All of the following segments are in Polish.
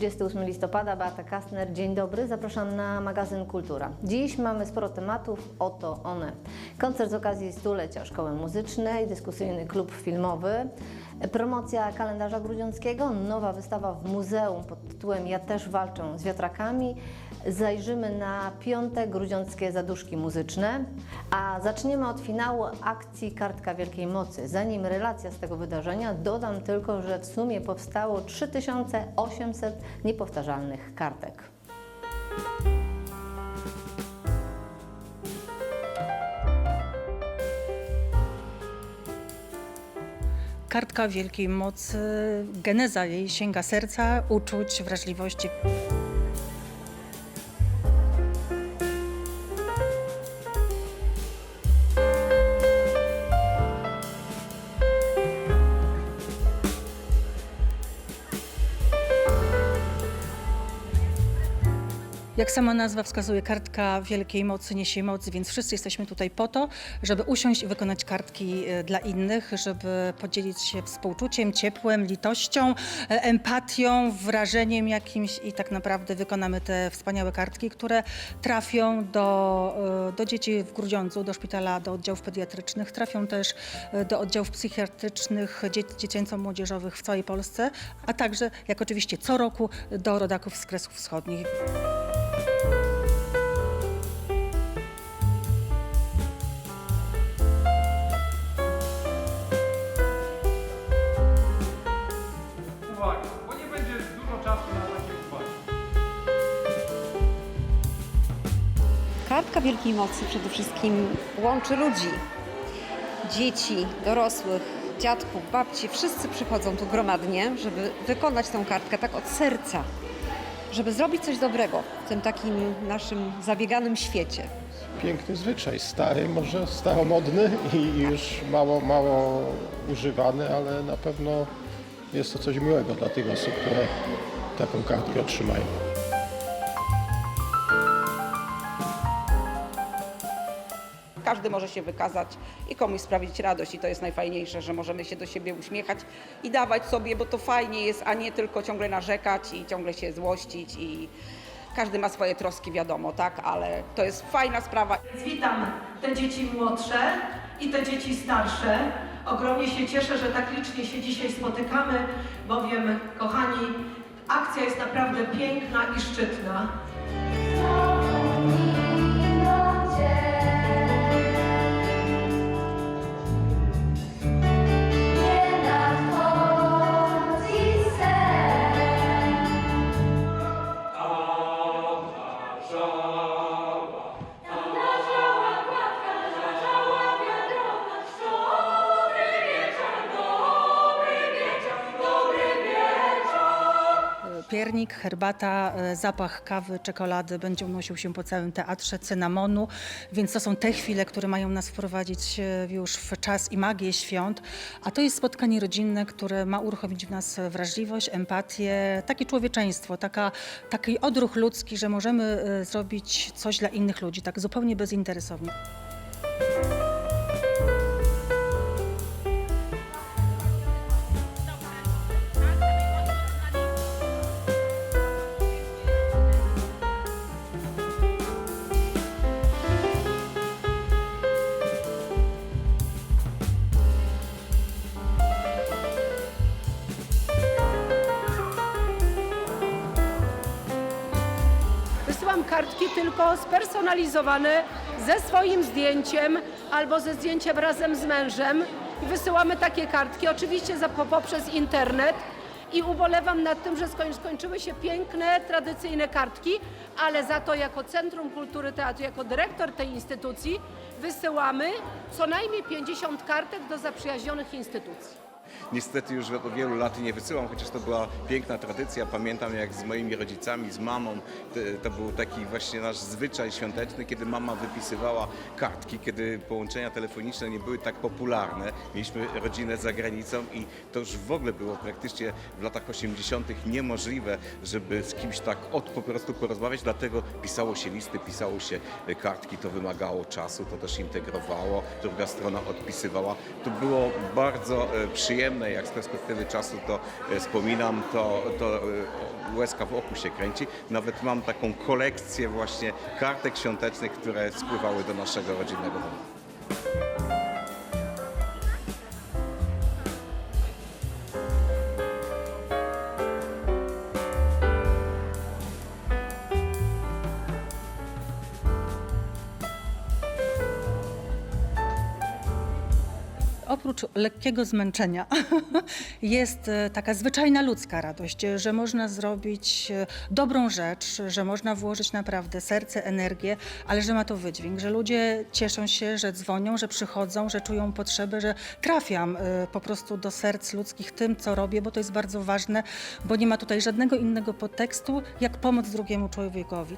Czwartek, 28 listopada, Beata Kastner. Dzień dobry, zapraszam na magazyn Kultura. Dziś mamy sporo tematów, oto one. Koncert z okazji stulecia Szkoły Muzycznej, dyskusyjny klub filmowy, promocja kalendarza grudziąckiego, nowa wystawa w muzeum pod tytułem Ja też walczę z wiatrakami. Zajrzymy na piąte grudziąckie zaduszki muzyczne, a zaczniemy od finału akcji Kartka Wielkiej Mocy. Zanim relacja z tego wydarzenia, dodam tylko, że w sumie powstało 3800 niepowtarzalnych kartek. Kartka wielkiej mocy, geneza jej sięga serca, uczuć, wrażliwości. Jak sama nazwa wskazuje, kartka wielkiej mocy niesie moc, więc wszyscy jesteśmy tutaj po to, żeby usiąść i wykonać kartki e, dla innych, żeby podzielić się współczuciem, ciepłem, litością, e, empatią, wrażeniem jakimś i tak naprawdę wykonamy te wspaniałe kartki, które trafią do, e, do dzieci w Grudziądzu, do szpitala, do oddziałów pediatrycznych, trafią też do oddziałów psychiatrycznych, dzie- dziecięco-młodzieżowych w całej Polsce, a także, jak oczywiście co roku, do rodaków z Kresów Wschodnich. Kartka Wielkiej Mocy przede wszystkim łączy ludzi. Dzieci, dorosłych, dziadków, babci, wszyscy przychodzą tu gromadnie, żeby wykonać tą kartkę tak od serca, żeby zrobić coś dobrego w tym takim naszym zabieganym świecie. piękny zwyczaj, stary, może staromodny i już mało, mało używany, ale na pewno jest to coś miłego dla tych osób, które taką kartkę otrzymają. Każdy może się wykazać i komuś sprawić radość i to jest najfajniejsze, że możemy się do siebie uśmiechać i dawać sobie, bo to fajnie jest, a nie tylko ciągle narzekać i ciągle się złościć i każdy ma swoje troski, wiadomo, tak, ale to jest fajna sprawa. Witam te dzieci młodsze i te dzieci starsze. Ogromnie się cieszę, że tak licznie się dzisiaj spotykamy, bowiem, kochani, akcja jest naprawdę piękna i szczytna. Piernik, herbata, e, zapach kawy, czekolady będzie unosił się po całym teatrze, cynamonu, więc to są te chwile, które mają nas wprowadzić e, już w czas i magię świąt. A to jest spotkanie rodzinne, które ma uruchomić w nas wrażliwość, empatię, takie człowieczeństwo, taka, taki odruch ludzki, że możemy e, zrobić coś dla innych ludzi, tak zupełnie bezinteresownie. Kartki tylko spersonalizowane ze swoim zdjęciem albo ze zdjęciem razem z mężem. I wysyłamy takie kartki, oczywiście za, po- poprzez internet. I ubolewam nad tym, że skoń, skończyły się piękne, tradycyjne kartki, ale za to jako Centrum Kultury Teatru, jako dyrektor tej instytucji wysyłamy co najmniej 50 kartek do zaprzyjaźnionych instytucji. Niestety już od wielu lat nie wysyłam, chociaż to była piękna tradycja. Pamiętam jak z moimi rodzicami, z mamą, to, był taki właśnie nasz zwyczaj świąteczny, kiedy mama wypisywała kartki, kiedy połączenia telefoniczne nie były tak popularne. Mieliśmy rodzinę za granicą i to już w ogóle było praktycznie w latach 80. niemożliwe, żeby z kimś tak od po prostu porozmawiać, dlatego pisało się listy, pisało się kartki, to wymagało czasu, to też integrowało, druga strona odpisywała. To było bardzo e, przyjemne jak z perspektywy czasu to e, wspominam, to, to e, łezka w oku się kręci. Nawet mam taką kolekcję właśnie kartek świątecznych, które spływały do naszego rodzinnego domu. Oprócz lekkiego zmęczenia jest e, taka zwyczajna ludzka radość, że można zrobić e, dobrą rzecz, że można włożyć naprawdę serce, energię, ale że ma to wydźwięk, że ludzie cieszą się, że dzwonią, że przychodzą, że czują potrzebę, że trafiam e, po prostu do serc ludzkich tym, co robię, bo to jest bardzo ważne, bo nie ma tutaj żadnego innego podtekstu, jak pomoc drugiemu człowiekowi.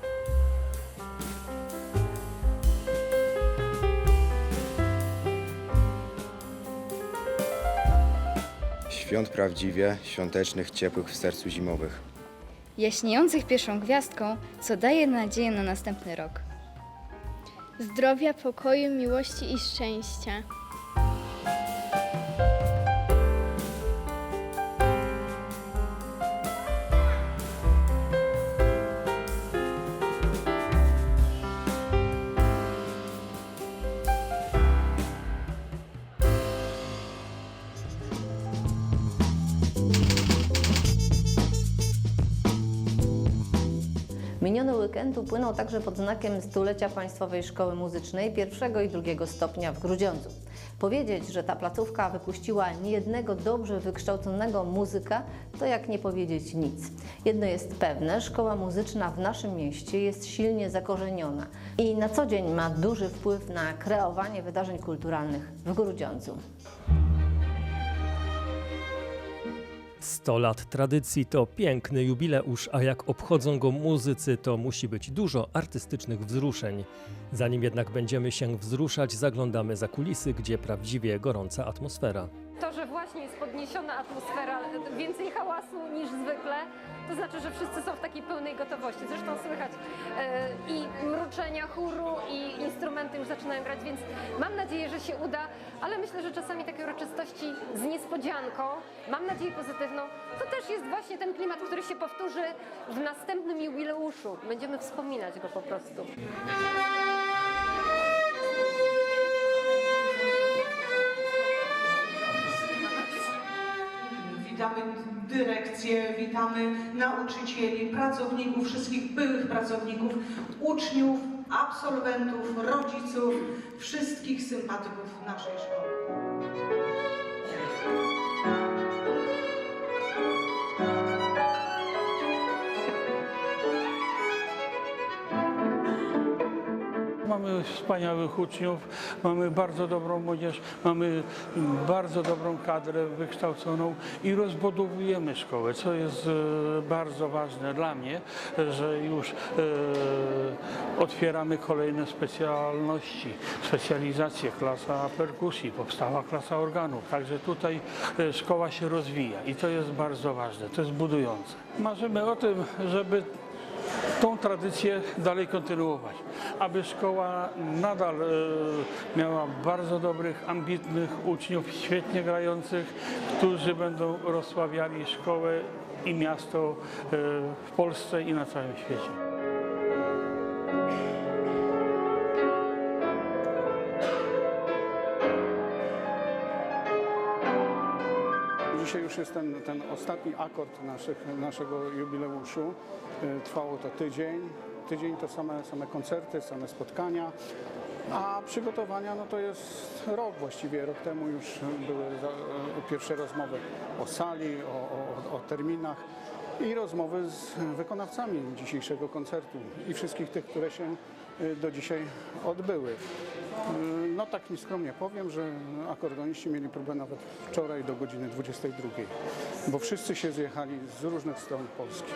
Świąt prawdziwie, świątecznych, ciepłych w sercu zimowych. jaśniejących pierwszą gwiazdką, co daje nadzieję na następny rok. Zdrowia, pokoju, miłości i szczęścia. Weekend upłynął także pod znakiem stulecia Państwowej Szkoły Muzycznej pierwszego i drugiego stopnia w Grudziądzu. Powiedzieć, że ta placówka wypuściła niejednego dobrze wykształconego muzyka, to jak nie powiedzieć nic. Jedno jest pewne, szkoła muzyczna w naszym mieście jest silnie zakorzeniona i na co dzień ma duży wpływ na kreowanie wydarzeń kulturalnych w Grudziądzu. 100 lat tradycji to piękny jubileusz, a jak obchodzą go muzycy, to musi być dużo artystycznych wzruszeń. Zanim jednak będziemy się wzruszać, zaglądamy za kulisy, gdzie prawdziwie gorąca atmosfera. To, że właśnie jest podniesiona atmosfera, więcej hałasu niż zwykle, to znaczy, że wszyscy są w takiej pełnej gotowości. Zresztą słychać e, i mruczenia chóru, i instrumenty już zaczynają grać, więc mam nadzieję, że się uda, ale myślę, że czasami takie uroczystości z niespodzianką, mam nadzieję pozytywną, to też jest właśnie ten klimat, który się powtórzy w następnym jubileuszu. Będziemy wspominać go po prostu. Witamy dyrekcję, witamy nauczycieli, pracowników, wszystkich byłych pracowników, uczniów, absolwentów, rodziców, wszystkich sympatyków naszej szkoły. Mamy wspaniałych uczniów, mamy bardzo dobrą młodzież, mamy bardzo dobrą kadrę wykształconą i rozbudowujemy szkołę, co jest e, bardzo ważne dla mnie, że już e, otwieramy kolejne specjalności, specjalizacje, klasa perkusji, powstała klasa organów, także tutaj e, szkoła się rozwija i to jest bardzo ważne, to jest budujące. Marzymy o tym, żeby tą tradycję dalej kontynuować, aby szkoła nadal e, miała bardzo dobrych, ambitnych uczniów, świetnie grających, którzy będą rozsławiali szkołę i miasto e, w Polsce i na całym świecie. Już jest ten, ten ostatni akord naszych, naszego jubileuszu. E, Trwało to tydzień. Tydzień to same, same koncerty, same spotkania. A przygotowania no to jest rok właściwie. Rok temu już były e, pierwsze rozmowy o sali, o, o, o terminach i rozmowy z wykonawcami dzisiejszego koncertu i wszystkich tych, które się do dzisiaj odbyły. E, No tak nieskromnie powiem, że akordoniści mieli próbę nawet wczoraj do godziny 22, bo wszyscy się zjechali z różnych stron Polski.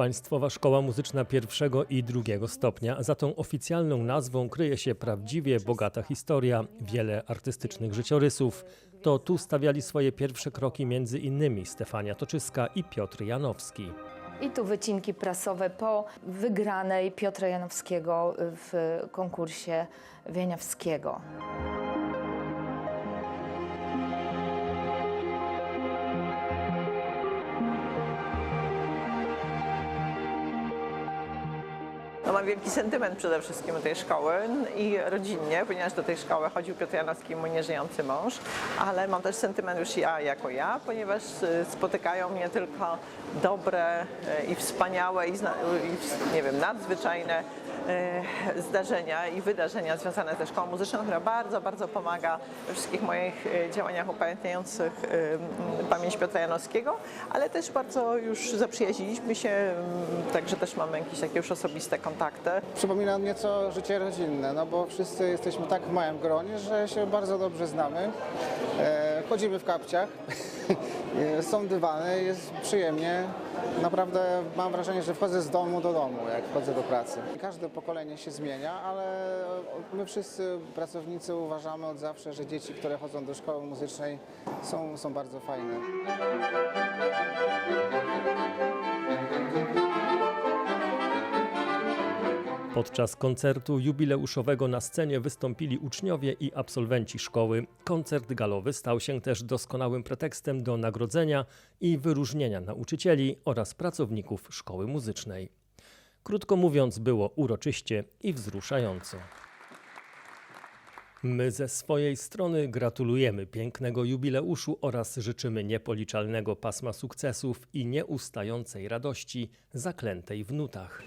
Państwowa Szkoła Muzyczna pierwszego i drugiego stopnia. Za tą oficjalną nazwą kryje się prawdziwie bogata historia, wiele artystycznych życiorysów. To tu stawiali swoje pierwsze kroki między innymi Stefania Toczyska i Piotr Janowski. I tu wycinki prasowe po wygranej Piotra Janowskiego w konkursie Wieniawskiego. Mam wielki sentyment przede wszystkim do tej szkoły i rodzinnie, ponieważ do tej szkoły chodził Piotr Janowski, mój nieżyjący mąż, ale mam też sentyment już ja jako ja, ponieważ y, spotykają mnie tylko dobre y, i wspaniałe i, i nie wiem, nadzwyczajne zdarzenia i wydarzenia związane ze szkołą muzyczną, która bardzo, bardzo pomaga we wszystkich moich y, działaniach upamiętniających m, pamięć Piotra Janowskiego, ale też bardzo już zaprzyjaźniliśmy się, m, także też mamy jakieś takie już osobiste kontakty. Przypomina nieco życie rodzinne, no bo wszyscy jesteśmy tak w małym gronie, że się bardzo dobrze znamy. E, chodzimy w kapciach, e, są dywany, jest przyjemnie. Naprawdę mam wrażenie, że wchodzę z domu do domu, jak wchodzę do pracy. Każde pokolenie się zmienia, ale my wszyscy pracownicy uważamy od zawsze, że dzieci, które chodzą do szkoły muzycznej są, są bardzo fajne. Podczas koncertu jubileuszowego na scenie wystąpili uczniowie i absolwenci szkoły. Koncert galowy stał się też doskonałym pretekstem do nagrodzenia i wyróżnienia nauczycieli oraz pracowników szkoły muzycznej. Krótko mówiąc, było uroczyście i wzruszająco. My ze swojej strony gratulujemy pięknego jubileuszu oraz życzymy niepoliczalnego pasma sukcesów i nieustającej radości zaklętej w nutach.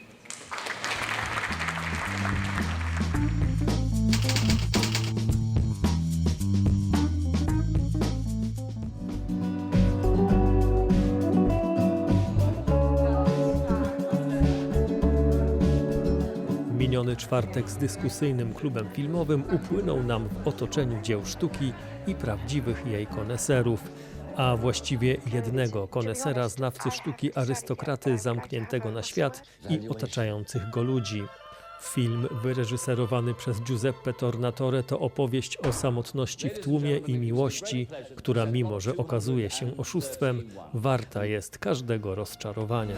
Miniony czwartek z dyskusyjnym klubem filmowym upłynął nam w otoczeniu dzieł sztuki i prawdziwych jej koneserów, a właściwie jednego konesera znawcy sztuki arystokraty zamkniętego na świat i otaczających go ludzi. Film wyreżyserowany przez Giuseppe Tornatore to opowieść o samotności w tłumie i miłości, która mimo, że okazuje się oszustwem, warta jest każdego rozczarowania.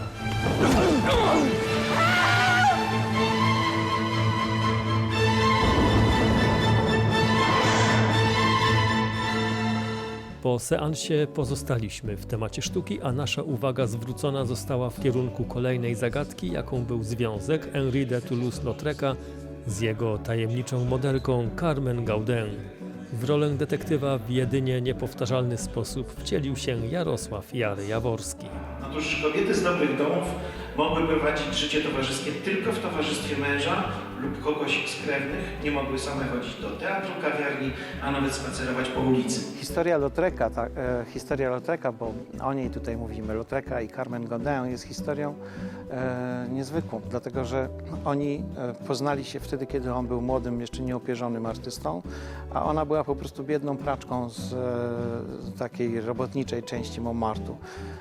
Po seansie pozostaliśmy w temacie sztuki, a nasza uwaga zwrócona została w kierunku kolejnej zagadki, jaką był związek Henri de Toulouse-Lautreca z jego tajemniczą modelką Carmen Gaudin. W rolę detektywa w jedynie niepowtarzalny sposób wcielił się Jarosław Jary Jaworski. Otóż kobiety z dobrych domów mogły prowadzić życie towarzyskie tylko w towarzystwie męża lub kogoś z krewnych. Nie mogły same chodzić do teatru, kawiarni, a nawet spacerować po ulicy. Historia Lautreka, ta, e, historia Lautreka, bo o niej tutaj mówimy, Lautreka i Carmen Godin jest historią niezwykłą, dlatego że oni e, poznali się wtedy, kiedy on był młodym, jeszcze nieopierzonym artystą, a ona była po prostu biedną praczką z, e, takiej robotniczej części Montmartu.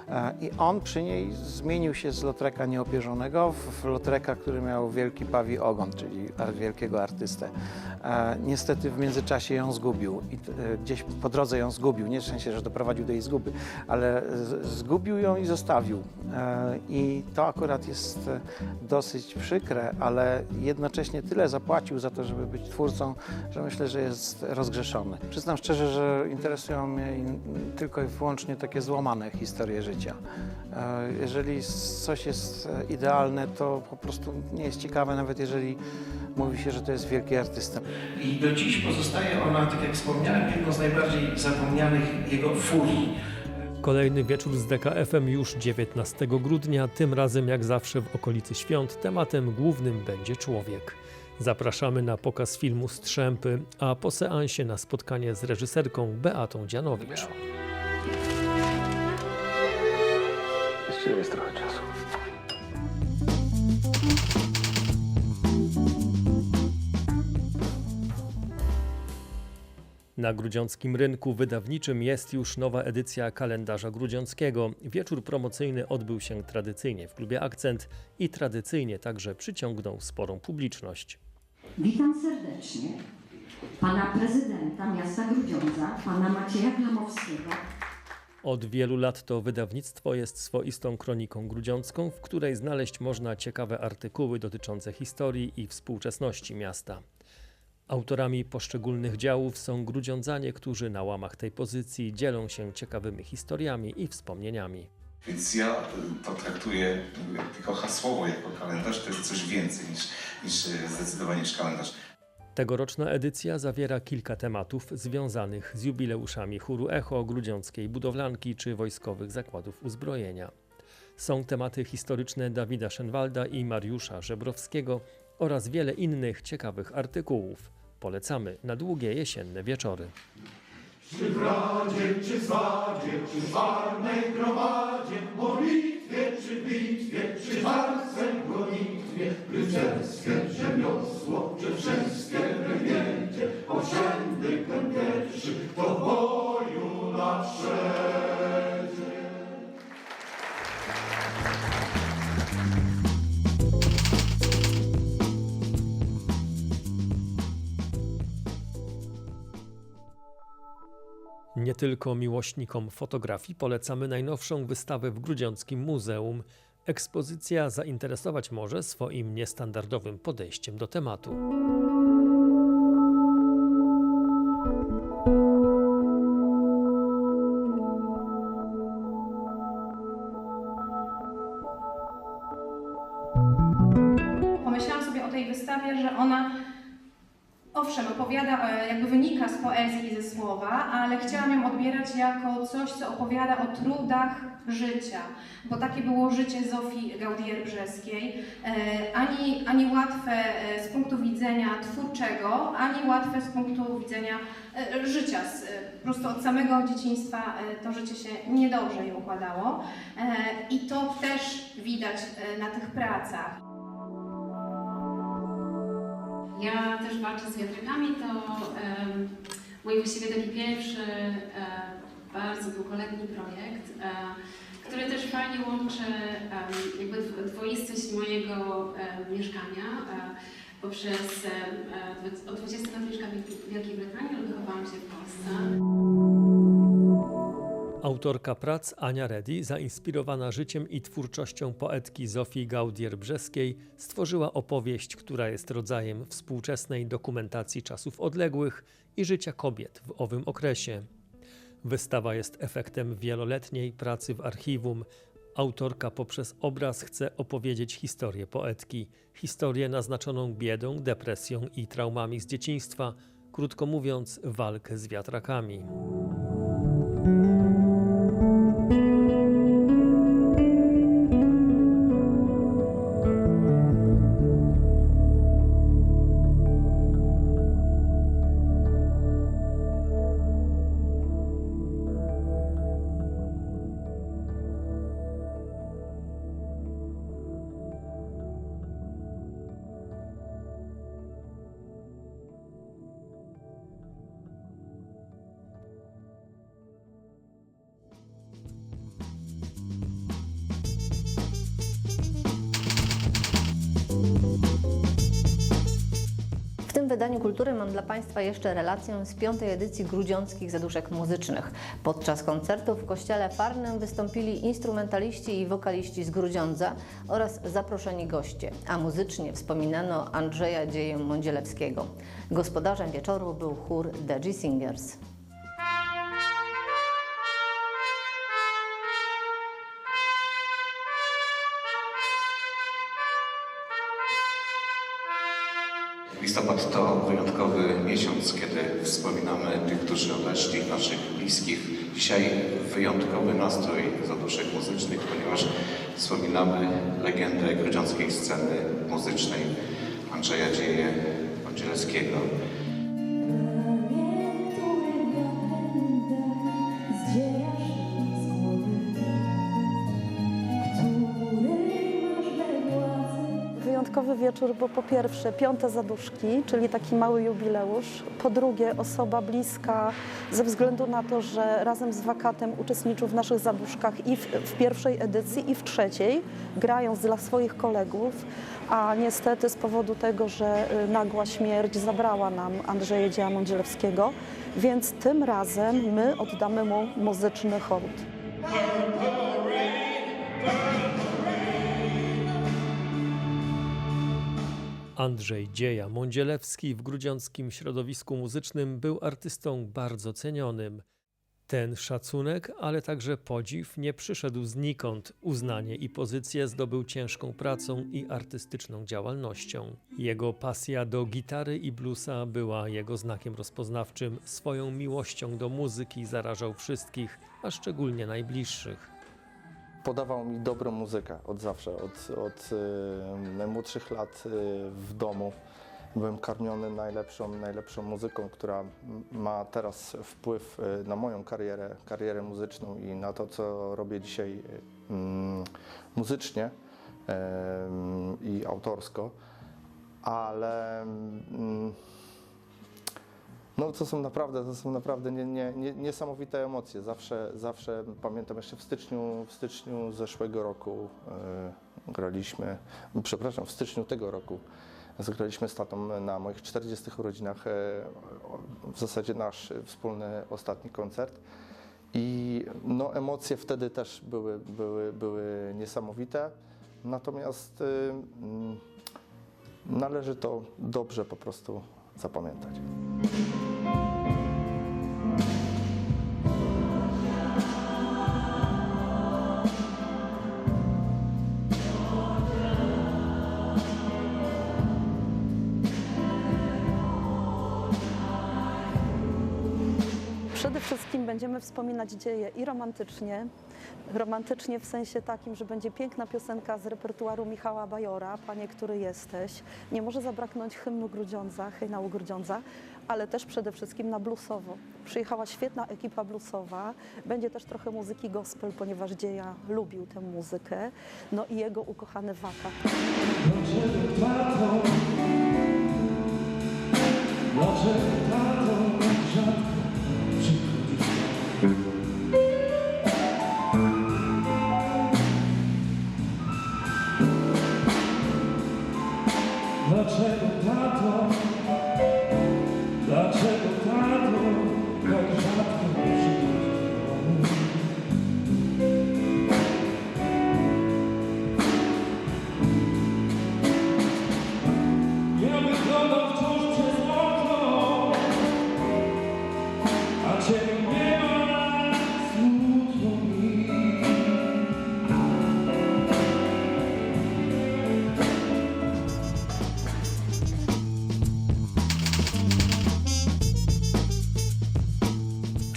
E, I on przy niej zmienił się z Lautreka nieopierzonego w, Lautreka, który miał wielki pawi ogon, czyli wielkiego artystę. E, niestety w międzyczasie ją zgubił i e, gdzieś po drodze ją zgubił, nie w sensie, że doprowadził do jej zguby, ale zgubił ją i zostawił. E, I to akurat jest e, dosyć przykre, ale jednocześnie tyle zapłacił za to, żeby być twórcą, że myślę, że jest rozgrzeszony. Przyznam szczerze, że interesują mnie tylko i wyłącznie takie złamane historie życia. E, Jeżeli coś jest e, idealne, to po prostu nie jest ciekawe, nawet jeżeli mówi się, że to jest wielki artysta. I do dziś pozostaje ona, tak jak wspomniałem, jedną z najbardziej zapomnianych jego furii. Kolejny wieczór z DKF-em już 19 grudnia, tym razem jak zawsze w okolicy świąt. Tematem głównym będzie człowiek. Zapraszamy na pokaz filmu Strzępy, a po seansie na spotkanie z reżyserką Beatą Dzianowicz. Jeszcze jest trochę czasu. Na grudziąckim rynku wydawniczym jest już nowa edycja kalendarza grudziąckiego. Wieczór promocyjny odbył się tradycyjnie w klubie Akcent i tradycyjnie także przyciągnął sporą publiczność. Witam serdecznie pana prezydenta miasta Grudziądza, pana Macieja Klamowskiego. Od wielu lat to wydawnictwo jest swoistą kroniką grudziącką, w której znaleźć można ciekawe artykuły dotyczące historii i współczesności miasta. Autorami poszczególnych działów są grudziądzanie, którzy na łamach tej pozycji dzielą się ciekawymi historiami i wspomnieniami. Więc ja y, to traktuję y, tylko hasłowo jako kalendarz, to jest coś więcej niż, niż y, zdecydowanie niż kalendarz. Tegoroczna edycja zawiera kilka tematów związanych z jubileuszami chóru Echo, Grudziąckiej Budowlanki czy Wojskowych Zakładów Uzbrojenia. Są tematy historyczne Dawida Szenwalda i Mariusza Żebrowskiego oraz wiele innych ciekawych artykułów. Polecamy na długie jesienne wieczory. Czy w radzie, czy zwadzie, czy w warnej gromadzie, modlitwie, czy bitwie, czy walce, gonitwie, rycerskie rzemiosło, czy wszystkie regimencie, osiędy ten pierwszy, to boju na. Nie tylko miłośnikom fotografii polecamy najnowszą wystawę w Grudziąckim Muzeum. Ekspozycja zainteresować może swoim niestandardowym podejściem do tematu. Opowiada, e, jakby wynika z poezji i ze słowa, ale chciałam ją odbierać jako coś, co opowiada o trudach życia, bo takie było życie Zofii Gaudier-Brzeskiej, E, ani, ani łatwe e, z punktu widzenia twórczego, ani łatwe z punktu widzenia życia. Po prostu od samego dzieciństwa to życie się niedobrze jej układało i to też widać na tych pracach. Ja też walczę z wiatrakami, to mój właściwie taki pierwszy, bardzo długoletni projekt, e, który też fajnie łączy jakby dw- dwoistość mojego mieszkania e, poprzez e, od 20 lat mieszkam w Wielkiej Brytanii, ale wychowałam się w Polsce. Autorka prac Ania Reddy, zainspirowana życiem i twórczością poetki Zofii Gaudier-Brzeskiej, stworzyła opowieść, która jest rodzajem współczesnej dokumentacji czasów odległych i życia kobiet w owym okresie. Wystawa jest efektem wieloletniej pracy w archiwum. Autorka poprzez obraz chce opowiedzieć historię poetki, historię naznaczoną biedą, depresją i traumami z dzieciństwa, krótko mówiąc, walkę z wiatrakami. Relację z piątej edycji Grudziąckich Zaduszek Muzycznych. Podczas koncertu w kościele Farnym wystąpili instrumentaliści i wokaliści z Grudziądza oraz zaproszeni goście, a muzycznie wspominano Andrzeja Dzieję Mądzielewskiego. Gospodarzem wieczoru był chór The G miesiąc, kiedy wspominamy tych, którzy odeszli, naszych bliskich. Dzisiaj wyjątkowy nastrój zaduszek muzycznych, ponieważ wspominamy legendę grudziąckiej sceny muzycznej Andrzeja Dzieje Mądzielewskiego. Wyjątkowy wieczór, bo po pierwsze piąte zaduszki, czyli taki mały jubileusz. Po drugie osoba bliska ze względu na to, że razem z Wakatem uczestniczył w naszych zaduszkach i w, w pierwszej edycji i w trzeciej, grając dla swoich kolegów, a niestety z powodu tego, że y, nagła śmierć zabrała nam Andrzeja Dzieja-Mądzielewskiego, więc tym razem my oddamy mu muzyczny hołd. Andrzej Dzieja Mądzielewski w grudziąckim środowisku muzycznym był artystą bardzo cenionym. Ten szacunek, ale także podziw nie przyszedł znikąd. Uznanie i pozycję zdobył ciężką pracą i artystyczną działalnością. Jego pasja do gitary i bluesa była jego znakiem rozpoznawczym. Swoją miłością do muzyki zarażał wszystkich, a szczególnie najbliższych. Podawał mi dobrą muzykę od zawsze, od, od y, najmłodszych lat w domu. Byłem karmiony najlepszą, najlepszą muzyką, która ma teraz wpływ y, na moją karierę, karierę muzyczną i na to, co robię dzisiaj y, mm, muzycznie i autorsko. Ale mm, no to są naprawdę, to są naprawdę nie, nie, nie, niesamowite emocje. Zawsze, zawsze pamiętam jeszcze w styczniu, w styczniu zeszłego roku e, graliśmy, przepraszam, w styczniu tego roku zagraliśmy z tatą na moich 40 urodzinach e, w zasadzie nasz wspólny ostatni koncert. I no, emocje wtedy też były, były, były niesamowite. Natomiast y, mm, należy to dobrze po prostu zapamiętać. Przede wszystkim będziemy wspominać dzieje i romantycznie. Romantycznie w sensie takim, że będzie piękna piosenka z repertuaru Michała Bajora, Panie, który jesteś. Nie może zabraknąć hymnu Grudziądza, hejnału Grudziądza, ale też przede wszystkim na bluesowo. Przyjechała świetna ekipa bluesowa. Będzie też trochę muzyki gospel, ponieważ Dzieja lubił tę muzykę. No i jego ukochany wakat. Dlaczego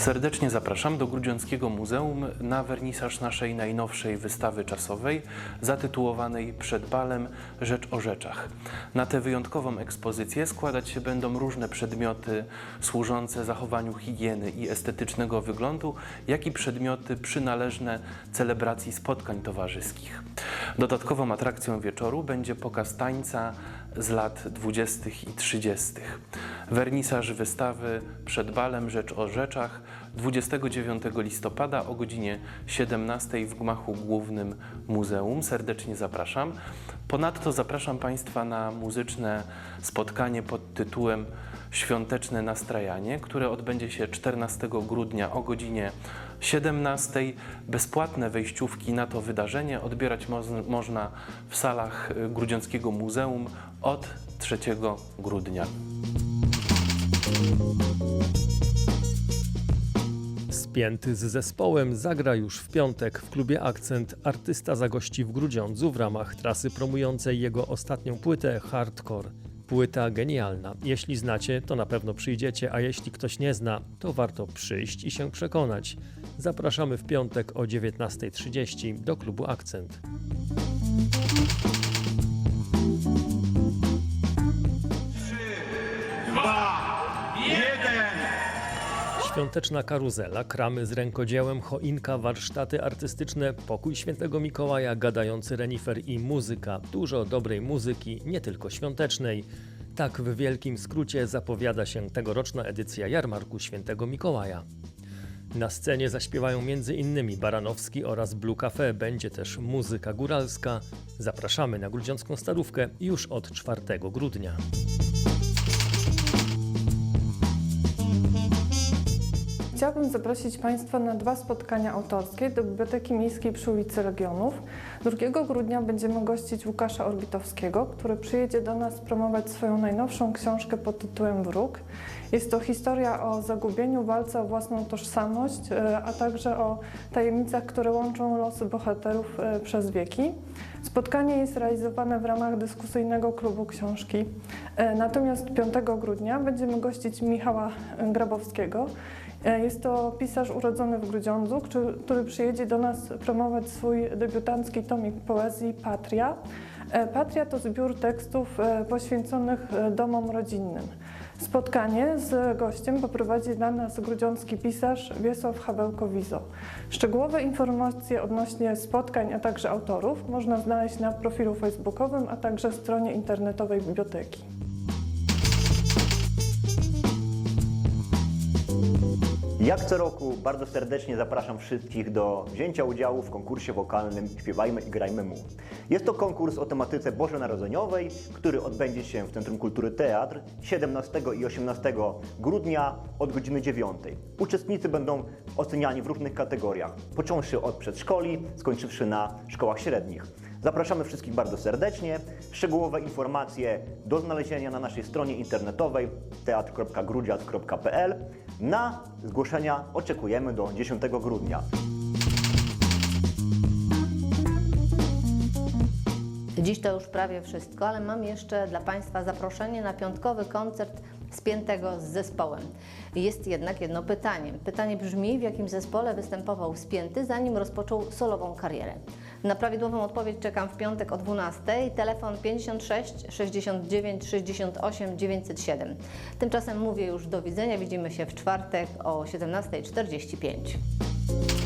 Serdecznie zapraszam do Grudziąckiego Muzeum na wernisaż naszej najnowszej wystawy czasowej zatytułowanej Przed balem Rzecz o rzeczach. Na tę wyjątkową ekspozycję składać się będą różne przedmioty służące zachowaniu higieny i estetycznego wyglądu, jak i przedmioty przynależne celebracji spotkań towarzyskich. Dodatkową atrakcją wieczoru będzie pokaz tańca z lat 20. i 30. Wernisaż wystawy przed balem Rzecz o Rzeczach 29 listopada o godzinie 17 w gmachu głównym muzeum. Serdecznie zapraszam. Ponadto zapraszam Państwa na muzyczne spotkanie pod tytułem Świąteczne nastrajanie, które odbędzie się 14 grudnia o godzinie 17. Bezpłatne wejściówki na to wydarzenie odbierać moz- można w salach y, Grudziąckiego Muzeum od 3 grudnia. Spięty z zespołem zagra już w piątek w klubie Akcent. Artysta zagości w Grudziądzu w ramach trasy promującej jego ostatnią płytę Hardcore. Płyta genialna. Jeśli znacie, to na pewno przyjdziecie, a jeśli ktoś nie zna, to warto przyjść i się przekonać. Zapraszamy w piątek o 19.30 do klubu Akcent. Świąteczna karuzela, kramy z rękodziełem, choinka, warsztaty artystyczne, pokój świętego Mikołaja, gadający renifer i muzyka. Dużo dobrej muzyki, nie tylko świątecznej. Tak w wielkim skrócie zapowiada się tegoroczna edycja Jarmarku Świętego Mikołaja. Na scenie zaśpiewają m.in. Baranowski oraz Blue Cafe. Będzie też muzyka góralska. Zapraszamy na Grudziącką Starówkę już od 4 grudnia. Chciałabym zaprosić Państwa na dwa spotkania autorskie do Biblioteki Miejskiej przy ulicy Legionów. 2 grudnia będziemy gościć Łukasza Orbitowskiego, który przyjedzie do nas promować swoją najnowszą książkę pod tytułem Wróg. Jest to historia o zagubieniu, walce o własną tożsamość, e, a także o tajemnicach, które łączą losy bohaterów e, przez wieki. Spotkanie jest realizowane w ramach dyskusyjnego klubu książki. E, Natomiast 5 grudnia będziemy gościć Michała Grabowskiego. E, Jest to pisarz urodzony w Grudziądzu, który, przyjedzie do nas promować swój debiutancki tomik poezji Patria. E, Patria to zbiór tekstów e, poświęconych domom rodzinnym. Spotkanie z gościem poprowadzi dla nas grudziącki pisarz Wiesław Habełko-Wizo. Szczegółowe informacje odnośnie spotkań, a także autorów można znaleźć na profilu facebookowym, a także stronie internetowej biblioteki. Jak co roku bardzo serdecznie zapraszam wszystkich do wzięcia udziału w konkursie wokalnym Śpiewajmy i grajmy mu. Jest to konkurs o tematyce bożonarodzeniowej, który odbędzie się w Centrum Kultury Teatr 17 i 18 grudnia od godziny 9. Uczestnicy będą oceniani w różnych kategoriach, począwszy od przedszkoli, skończywszy na szkołach średnich. Zapraszamy wszystkich bardzo serdecznie. Szczegółowe informacje do znalezienia na naszej stronie internetowej teatr.grudziac.pl. Na zgłoszenia oczekujemy do 10 grudnia. Dziś to już prawie wszystko, ale mam jeszcze dla Państwa zaproszenie na piątkowy koncert spiętego z zespołem. Jest jednak jedno pytanie. Pytanie brzmi, w jakim zespole występował Spięty, zanim rozpoczął solową karierę. Na prawidłową odpowiedź czekam w piątek o 12. Telefon 56 69 68 907. Tymczasem mówię już do widzenia. Widzimy się w czwartek o 17.45.